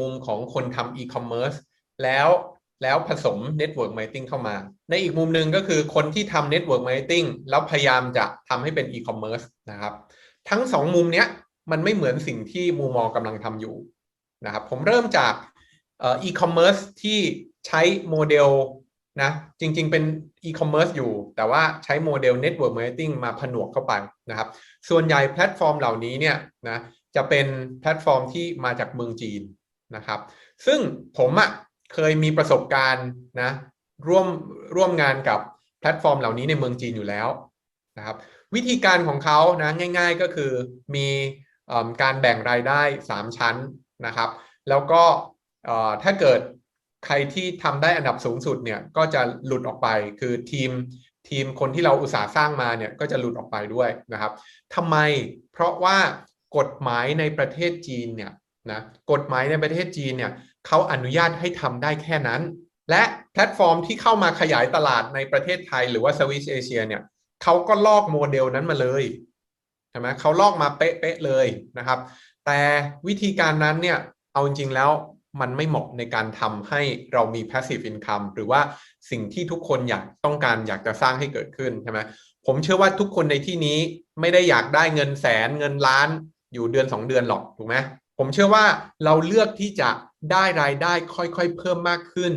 มุมของคนทำอีคอมเมิร์ซแล้วแล้วผสม Network Marketing เข้ามา ในอีกมุมหนึ่งก็คือคนที่ทำ Network Marketing แล้วพยายามจะทำให้เป็นอีคอมเมิร์ซนะครับ ทั้งสองมุมเนี้ยมันไม่เหมือนสิ่งที่มูมอกำลังทำอยู่นะครับ ผมเริ่มจากอีคอมเมิร์ซที่ใช้โมเดลนะจริงๆเป็นอีคอมเมิร์ซอยู่ แต่ว่าใช้โมเดล Network Marketing มาผนวกเข้าไปนะครับ ส่วนใหญ่แพลตฟอร์มเหล่านี้เนี่ยนะจะเป็นแพลตฟอร์มที่มาจากเมืองจีน นะครับ ซึ่งผมอะ่ะเคยมีประสบการณ์นะร่วมร่วมงานกับแพลตฟอร์มเหล่านี้ในเมืองจีนอยู่แล้วนะครับ วิธีการของเขานะง่ายๆก็คือมีการแบ่งรายได้ 3 ชั้นนะครับ แล้วก็ถ้าเกิดใครที่ทำได้อันดับสูงสุดเนี่ยก็จะหลุดออกไปคือทีมทีมคนที่เราอุตสาห์สร้างมาเนี่ยก็จะหลุดออกไปด้วยนะครับทำไมเพราะว่ากฎหมายในประเทศจีนเนี่ย นะกฎหมายในประเทศจีนเนี่ยเขาอนุญาตให้ทำได้แค่นั้น และแพลตฟอร์มที่เข้ามาขยายตลาดในประเทศไทยหรือว่าสวิสเอเชียเนี่ยเขาก็ลอกโมเดลนั้นมาเลยใช่ไหมเขาลอกมาเป๊ะๆเลยนะครับ แต่วิธีการนั้นเนี่ยเอาจริงๆแล้วมันไม่เหมาะในการทำให้เรามี passive income หรือว่าสิ่งที่ทุกคนอยากต้องการอยากจะสร้างให้เกิดขึ้นใช่ไหมผมเชื่อว่าทุกคนในที่นี้ไม่ได้อยากได้เงินแสนเงินล้านอยู่เดือน 2 เดือนหรอกถูกไหม ผมเชื่อว่าเราเลือกที่จะได้รายได้ค่อยๆ เพิ่มมากขึ้น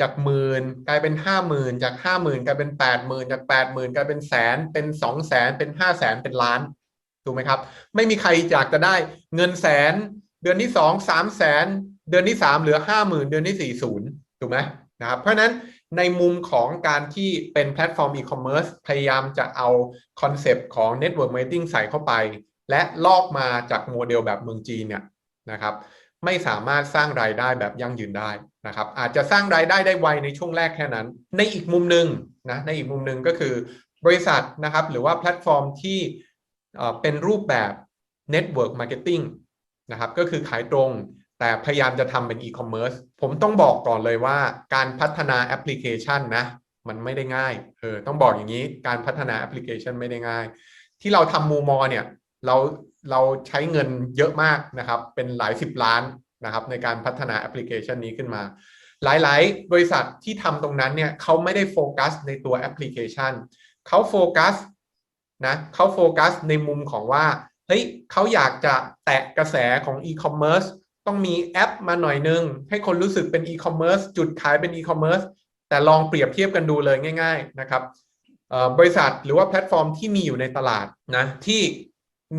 จากหมื่นกลายเป็นห้าหมื่นจากห้าหมื่นกลายเป็นแปดหมื่นจากแปดหมื่นกลายเป็นแสนเป็นสองแสนเป็นห้าแสนเป็นล้านถูกไหมครับ ไม่มีใครอยากจะได้เงินแสน เดือนที่สองสามแสนเดือนที่สามเหลือห้าหมื่นเดือนที่สี่ศูนย์ถูกไหมนะครับเพราะนั้นในมุมของการที่เป็นแพลตฟอร์มอีคอมเมิร์ซพยายามจะเอาคอนเซปต์ของ Network Marketing ใส่เข้าไป และลอกมาจากโมเดลแบบเมืองจีนเนี่ย นะครับ ไม่สามารถสร้างรายได้แบบยั่งยืนได้นะครับ อาจจะสร้างรายได้ได้ไวในช่วงแรกแค่นั้น ในอีกมุมหนึ่งนะในอีกมุมหนึ่งก็คือบริษัทนะครับ หรือว่าแพลตฟอร์มที่เป็นรูปแบบ Network Marketing นะครับก็คือขายตรงแต่พยายามจะทำเป็นอีคอมเมิร์ซผมต้องบอกก่อนเลยว่าการพัฒนาแอปพลิเคชันนะ มันไม่ได้ง่ายเออต้องบอกอย่างนี้การพัฒนาแอปพลิเคชันไม่ได้ง่าย ที่เราทำมูมอเนี่ย เรา เราใช้เงินเยอะมากนะครับ เป็นหลายสิบล้านนะครับ ในการพัฒนาแอปพลิเคชันนี้ขึ้นมา หลายๆ บริษัทที่ทำตรงนั้นเนี่ยเขาไม่ได้โฟกัสในตัวแอปพลิเคชันเขาโฟกัสนะเขาโฟกัสในมุมของว่าเฮ้ยเขาอยากจะแตะกระแสของอีคอมเมิร์ซต้องมีแอปมาหน่อยนึง ให้คนรู้สึกเป็นอีคอมเมิร์ซจุดขายเป็นอีคอมเมิร์ซแต่ลองเปรียบเทียบกันดูเลยง่าย ๆ นะครับบริษัทหรือว่าแพลตฟอร์มที่มีอยู่ในตลาดนะที่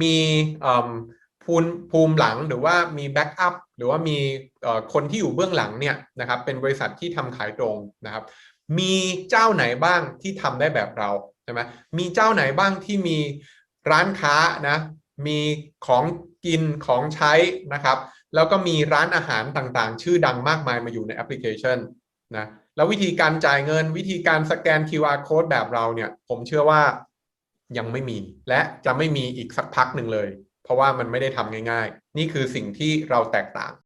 มีภูมิภูมิหลังหรือว่ามีแบ็กอัพหรือว่ามีคนที่อยู่เบื้องหลังเนี่ยนะครับเป็นบริษัทที่ทำขายตรงนะครับ มีเจ้าไหนบ้างที่ทำได้แบบเราใช่ไหมมีเจ้าไหนบ้างที่มีร้านค้านะมีของกินของใช้นะครับ แล้วก็มีร้านอาหารต่างๆ ชื่อดังมากมายมาอยู่ในแอปพลิเคชันนะแล้ววิธีการจ่ายเงินวิธีการสแกน QR code แบบเราเนี่ย ผมเชื่อว่า ยังไม่มี และจะไม่มีอีกสักพักหนึ่งเลย เพราะว่ามันไม่ได้ทำง่าย ๆ นี่คือสิ่งที่เราแตกต่าง